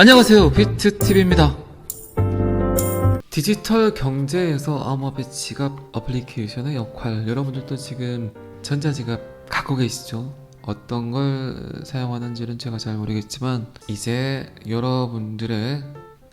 안녕하세요 비트TV입니다 디지털 경제에서 암호화폐 지갑 어플리케이션의 역할 여러분들도 지금 전자지갑 갖고 계시죠? 어떤 걸 사용하는지는 제가 잘 모르겠지만 이제 여러분들의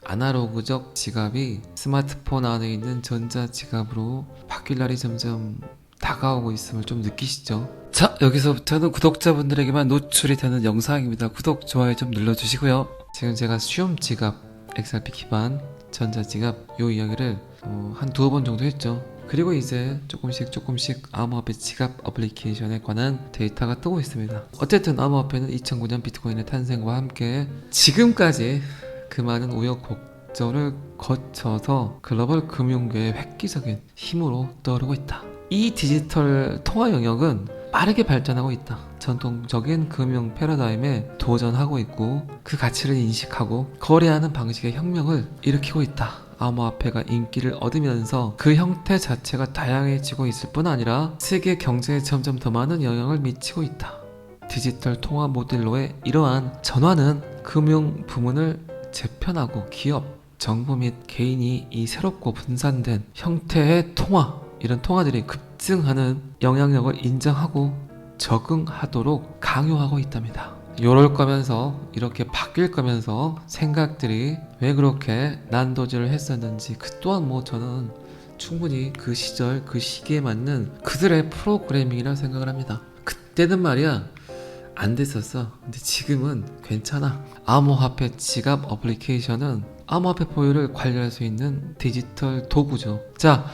아날로그적 지갑이 스마트폰 안에 있는 전자지갑으로 바뀔 날이 점점 다가오고 있음을 좀 느끼시죠? 자, 여기서부터는 구독자분들에게만 노출이 되는 영상입니다. 구독, 좋아요 좀 눌러주시고요. 지금 제가 수험 지갑, XRP 기반 전자 지갑 요 이야기를 어, 한 두어 번 정도 했죠. 그리고 이제 조금씩 조금씩 암호화폐 지갑 어플리케이션에 관한 데이터가 뜨고 있습니다. 어쨌든 암호화폐는 2009년 비트코인의 탄생과 함께 지금까지 그 많은 우여곡절을 거쳐서 글로벌 금융계의 획기적인 힘으로 떠오르고 있다. 이 디지털 통화 영역은 빠르게 발전하고 있다. 전통적인 금융 패러다임에 도전하고 있고 그 가치를 인식하고 거래하는 방식의 혁명을 일으키고 있다. 암호화폐가 인기를 얻으면서 그 형태 자체가 다양해지고 있을 뿐 아니라 세계 경제에 점점 더 많은 영향을 미치고 있다. 디지털 통화 모델로의 이러한 전환은 금융 부문을 재편하고 기업, 정부 및 개인이 이 새롭고 분산된 형태의 통화, 이런 통화들이 급 증하는 영향력을 인정하고 적응하도록 강요하고 있답니다. 요럴 거면서 이렇게 바뀔 거면서 생각들이 왜 그렇게 난도질을 했었는지 그 또한 뭐 저는 충분히 그 시절 그 시기에 맞는 그들의 프로그래밍이라 생각을 합니다. 그때는 말이야 안 됐었어. 근데 지금은 괜찮아. 암호화폐 지갑 어플리케이션은 암호화폐 보유를 관리할 수 있는 디지털 도구죠. 자,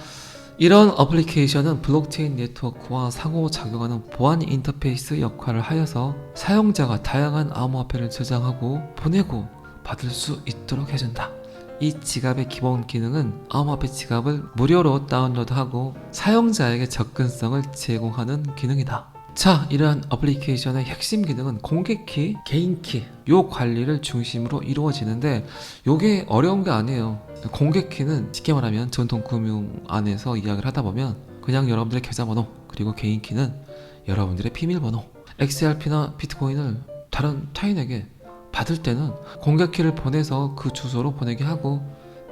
이런 어플리케이션은 블록체인 네트워크와 상호작용하는 보안 인터페이스 역할을 하여서 사용자가 다양한 암호화폐를 저장하고 보내고 받을 수 있도록 해준다. 이 지갑의 기본 기능은 암호화폐 지갑을 무료로 다운로드하고 사용자에게 접근성을 제공하는 기능이다. 자, 이러한 어플리케이션의 핵심 기능은 공개키, 개인키, 요 관리를 중심으로 이루어지는데 요게 어려운 게 아니에요. 공개키는 쉽게 말하면 전통 금융 안에서 이야기를 하다 보면 그냥 여러분들의 계좌번호 그리고 개인키는 여러분들의 비밀번호 XRP나 비트코인을 다른 타인에게 받을 때는 공개키를 보내서 그 주소로 보내게 하고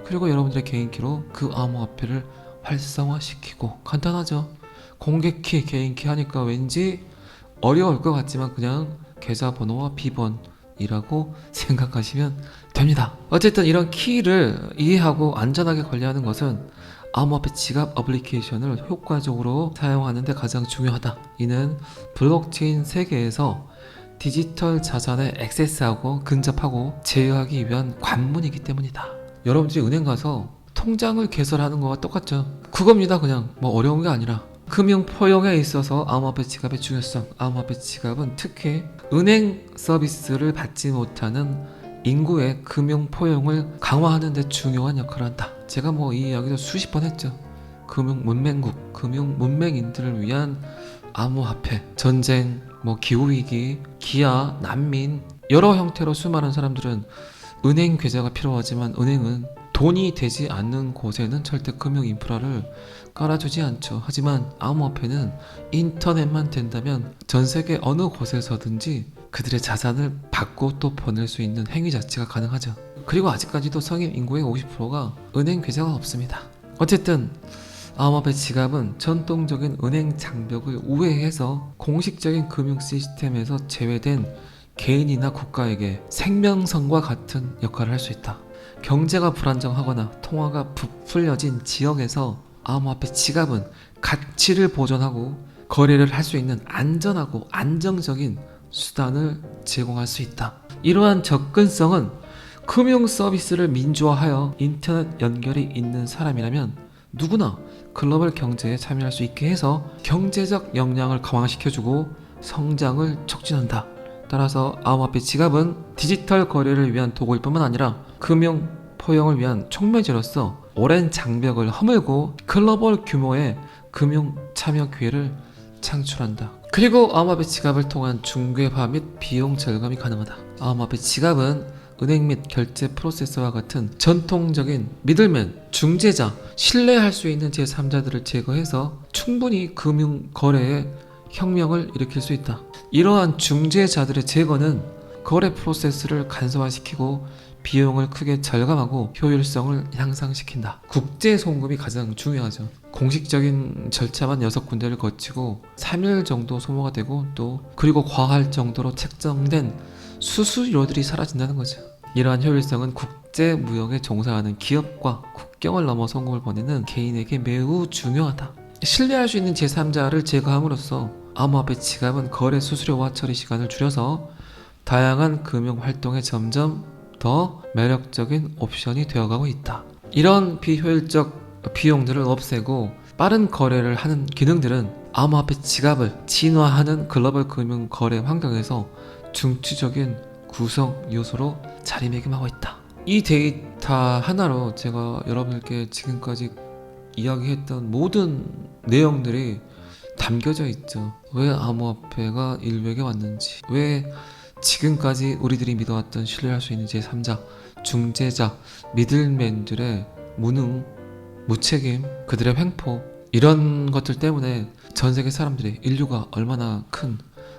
그리고 여러분들의 개인키로 그 암호화폐를 활성화시키고 간단하죠. 공개키, 개인키 하니까 왠지 어려울 것 같지만 그냥 계좌번호와 비번이라고 생각하시면 됩니다. 어쨌든 이런 키를 이해하고 안전하게 관리하는 것은 암호화폐 지갑 어플리케이션을 효과적으로 사용하는데 가장 중요하다. 이는 블록체인 세계에서 디지털 자산에 액세스하고 근접하고 제어하기 위한 관문이기 때문이다. 여러분들이 은행 가서 통장을 개설하는 거와 똑같죠. 그겁니다. 그냥 뭐 어려운 게 아니라 금융 포용에 있어서 암호화폐 지갑의 중요성, 암호화폐 지갑은 특히 은행 서비스를 받지 못하는 인구의 금융 포용을 강화하는 데 중요한 역할을 한다. 제가 뭐 이 이야기도 수십 번 했죠. 금융 문맹국, 금융 문맹인들을 위한 암호화폐, 전쟁, 뭐 기후 위기, 기아, 난민 여러 형태로 수많은 사람들은 은행 계좌가 필요하지만 은행은 돈이 되지 않는 곳에는 절대 금융 인프라를 깔아주지 않죠. 하지만 암호화폐는 인터넷만 된다면 전 세계 어느 곳에서든지 그들의 자산을 받고 또 보낼 수 있는 행위 자체가 가능하죠. 그리고 아직까지도 성인 인구의 50%가 은행 계좌가 없습니다. 어쨌든 암호화폐 지갑은 전통적인 은행 장벽을 우회해서 공식적인 금융 시스템에서 제외된 개인이나 국가에게 생명선과 같은 역할을 할 수 있다. 경제가 불안정하거나 통화가 부풀려진 지역에서 암호화폐 지갑은 가치를 보존하고 거래를 할 수 있는 안전하고 안정적인 수단을 제공할 수 있다. 이러한 접근성은 금융 서비스를 민주화하여 인터넷 연결이 있는 사람이라면 누구나 글로벌 경제에 참여할 수 있게 해서 경제적 역량을 강화시켜주고 성장을 촉진한다. 따라서 암호화폐 지갑은 디지털 거래를 위한 도구일 뿐만 아니라 금융 포용을 위한 촉매제로서 오랜 장벽을 허물고 글로벌 규모의 금융 참여 기회를 창출한다. 그리고 암호화폐 지갑을 통한 중개화 및 비용 절감이 가능하다. 암호화폐 지갑은 은행 및 결제 프로세서와 같은 전통적인 미들맨, 중재자, 신뢰할 수 있는 제3자들을 제거해서 충분히 금융 거래에 혁명을 일으킬 수 있다. 이러한 중재자들의 제거는 거래 프로세스를 간소화시키고 비용을 크게 절감하고 효율성을 향상시킨다. 국제 송금이 가장 중요하죠. 공식적인 절차만 6군데를 거치고 3일 정도 소모가 되고 또 그리고 과할 정도로 책정된 수수료들이 사라진다는 거죠. 이러한 효율성은 국제 무역에 종사하는 기업과 국경을 넘어 송금을 보내는 개인에게 매우 중요하다. 신뢰할 수 있는 제3자를 제거함으로써 암호화폐 지갑은 거래 수수료와 처리 시간을 줄여서 다양한 금융 활동에 점점 더 매력적인 옵션이 되어가고 있다. 이런 비효율적 비용들을 없애고 빠른 거래를 하는 기능들은 암호화폐 지갑을 진화하는 글로벌 금융 거래 환경에서 중추적인 구성 요소로 자리매김하고 있다. 이 데이터 하나로 제가 여러분께 지금까지 이야기했던 모든 내용들이 담겨져 있죠. 왜 암호화폐가 인류에게 왔는지, 왜 지금까지 우리들이 믿어왔던 신뢰할 수 있는 제3자, 중재자, 미들맨들의 무능, 무책임, 그들의 횡포 이런 것들 때문에 전 세계 사람들이 인류가 얼마나 큰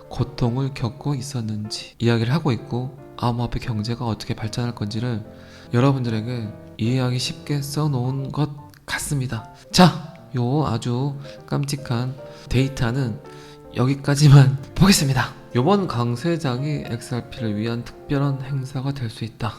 고통을 겪고 있었는지 이야기를 하고 있고 암호화폐 경제가 어떻게 발전할 건지를 여러분들에게 이해하기 쉽게 써놓은 것 같습니다. 자, 요 아주 깜찍한 데이터는 여기까지만 보겠습니다. 요번 강세장이 XRP를 위한 특별한 행사가 될 수 있다.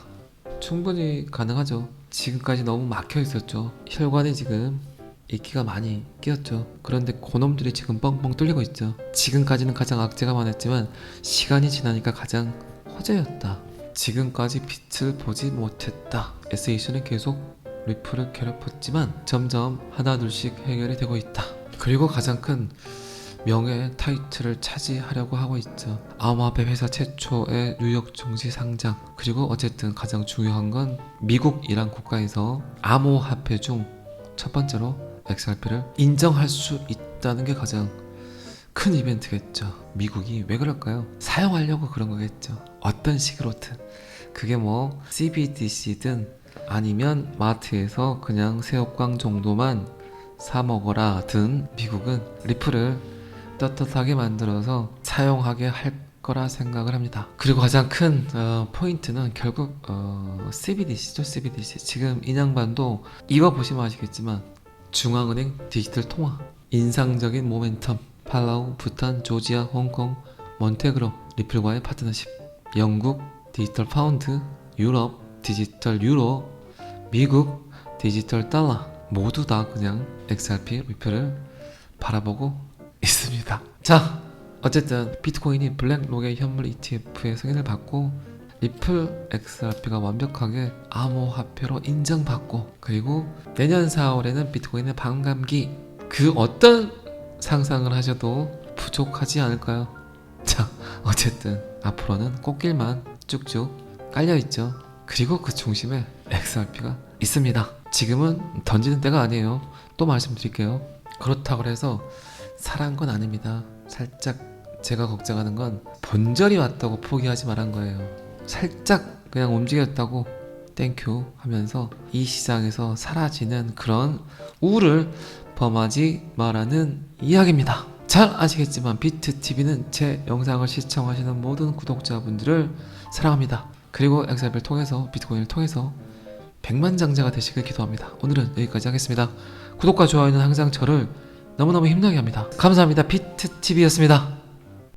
충분히 가능하죠. 지금까지 너무 막혀 있었죠. 혈관이 지금 이끼가 많이 끼었죠. 그런데 고놈들이 지금 뻥뻥 뚫리고 있죠. 지금까지는 가장 악재가 많았지만 시간이 지나니까 가장 호재였다. 지금까지 빛을 보지 못했다. SEC는 계속 리플을 괴롭혔지만 점점 하나둘씩 해결이 되고 있다. 그리고 가장 큰 명예 타이틀을 차지하려고 하고 있죠. 암호화폐 회사 최초의 뉴욕 증시 상장. 그리고 어쨌든 가장 중요한 건 미국이란 국가에서 암호화폐 중 첫 번째로 XRP를 인정할 수 있다는 게 가장 큰 이벤트겠죠. 미국이 왜 그럴까요? 사용하려고 그런 거겠죠. 어떤 식으로든. 그게 뭐 CBDC든 아니면 마트에서 그냥 새우깡 정도만 사 먹어라 든 미국은 리플을 떳떳하게 만들어서 사용하게 할 거라 생각을 합니다. 그리고 가장 큰 어, 포인트는 결국 어, CBDC죠, CBDC. 지금 인양반도 이거 보시면 아시겠지만 중앙은행 디지털 통화, 인상적인 모멘텀, 팔라우, 부탄, 조지아, 홍콩, 몬테그로, 리플과의 파트너십, 영국 디지털 파운드, 유럽 디지털 유로, 미국 디지털 달러 모두 다 그냥 XRP 리플을 바라보고. 자, 어쨌든 비트코인이 블랙록의 현물 ETF의 승인을 받고 리플 XRP가 완벽하게 암호화폐로 인정받고 그리고 내년 4월에는 비트코인의 반감기 그 어떤 상상을 하셔도 부족하지 않을까요? 자, 어쨌든 앞으로는 꽃길만 쭉쭉 깔려 있죠. 그리고 그 중심에 XRP가 있습니다. 지금은 던지는 때가 아니에요. 또 말씀드릴게요. 그렇다고 해서 사란 건 아닙니다. 살짝 제가 걱정하는 건 본절이 왔다고 포기하지 말한 거예요. 살짝 그냥 움직였다고 땡큐 하면서 이 시장에서 사라지는 그런 우를 범하지 말라는 이야기입니다. 잘 아시겠지만 비트TV는 제 영상을 시청하시는 모든 구독자분들을 사랑합니다. 그리고 엑셀을 통해서 비트코인을 통해서 백만장자가 되시길 기도합니다. 오늘은 여기까지 하겠습니다. 구독과 좋아요는 항상 저를 너무너무 힘나게 합니다. 감사합니다. 비트TV였습니다.